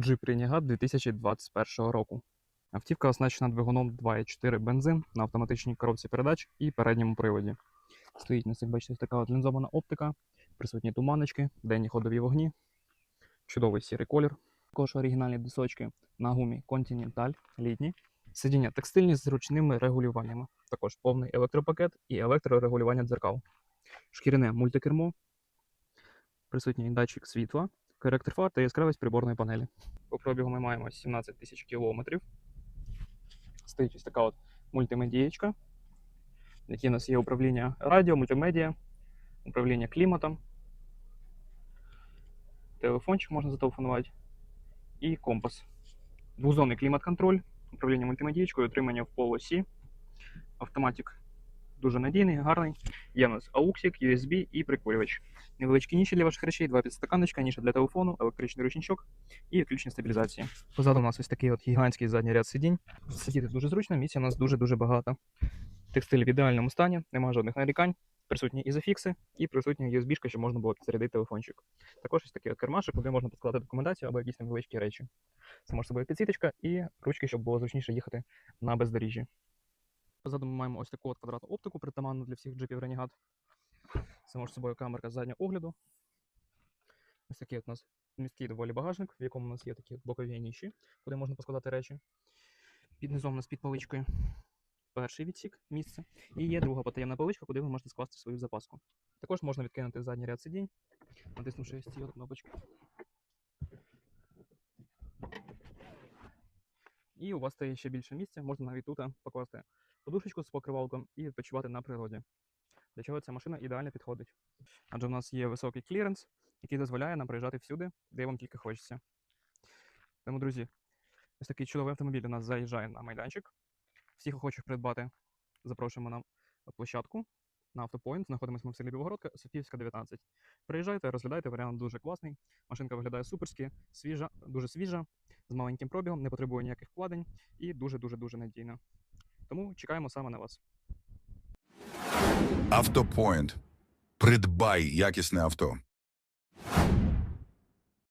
Jeep Renegade 2021 року. Автівка оснащена двигуном 2.4 бензин на автоматичній коробці передач і передньому приводі. Стоїть на як бачите, така от лінзована оптика, присутні туманочки, денні ходові вогні, чудовий сірий колір. Також оригінальні дисочки на гумі Continental літні. Сидіння текстильні з зручними регулюваннями. Також повний електропакет і електрорегулювання дзеркал. Шкіряне мультикермо, присутній датчик світла, коректор фар та яскравість приборної панелі. По пробігу ми маємо 17 тисяч кілометрів. Стоїть ось така от мультимедієчка, в якій у нас є управління радіо, мультимедіа, управління кліматом, телефончик можна зателефонувати і компас. Двозонний клімат-контроль, управління мультимедієчкою, отримання в полосі, автоматик дуже надійний, гарний. Є у нас AUXик, USB і прикурювач. Невеличкі ніші для ваших речей, два підстаканничка, ніша для телефону, електричний ручничок і відключення стабілізації. Позаду у нас ось такий от гігантський задній ряд сидінь. Сидіти дуже зручно, місця у нас дуже-дуже багато. Текстиль в ідеальному стані, немає жодних нарікань. Присутні ізофікси і присутня USB, щоб можна було підзарядити телефончик. Також ось такий от кермашик, куди можна підкладати документацію або якісь невеличкі речі. Це може собою підсвіточка і ручки, щоб було зручніше їхати на бездоріжжі. Позаду ми маємо ось таку от квадратну оптику, притаманну для всіх джипів Renegade. Це може собою камерка заднього огляду. Ось такий от у нас місткий доволі багажник, в якому у нас є такі от бокові ніші, куди можна поскладати речі. Під низом у нас під поличкою перший відсік місце. І є друга потаємна поличка, куди ви можете скласти свою запаску. Також можна відкинути задній ряд сидінь, натиснувши ось от кнопочки. І у вас стає ще більше місця, можна навіть тут покласти подушечку з покривалком і відпочивати на природі. Для чого ця машина ідеально підходить. Адже в нас є високий кліренс, який дозволяє нам приїжджати всюди, де вам тільки хочеться. Тому, друзі, ось такий чудовий автомобіль у нас заїжджає на майданчик. Всіх охочих придбати запрошуємо на площадку на автопоінт. Знаходимося ми в селі Білогородка, Софіївська, 19. Приїжджайте, розглядайте, варіант дуже класний. Машинка виглядає суперськи, свіжа, дуже свіжа, з маленьким пробігом, не потребує ніяких вкладень і дуже-дуже дуже надійна. Тому чекаємо саме на вас. Автопоінт. Придбай якісне авто.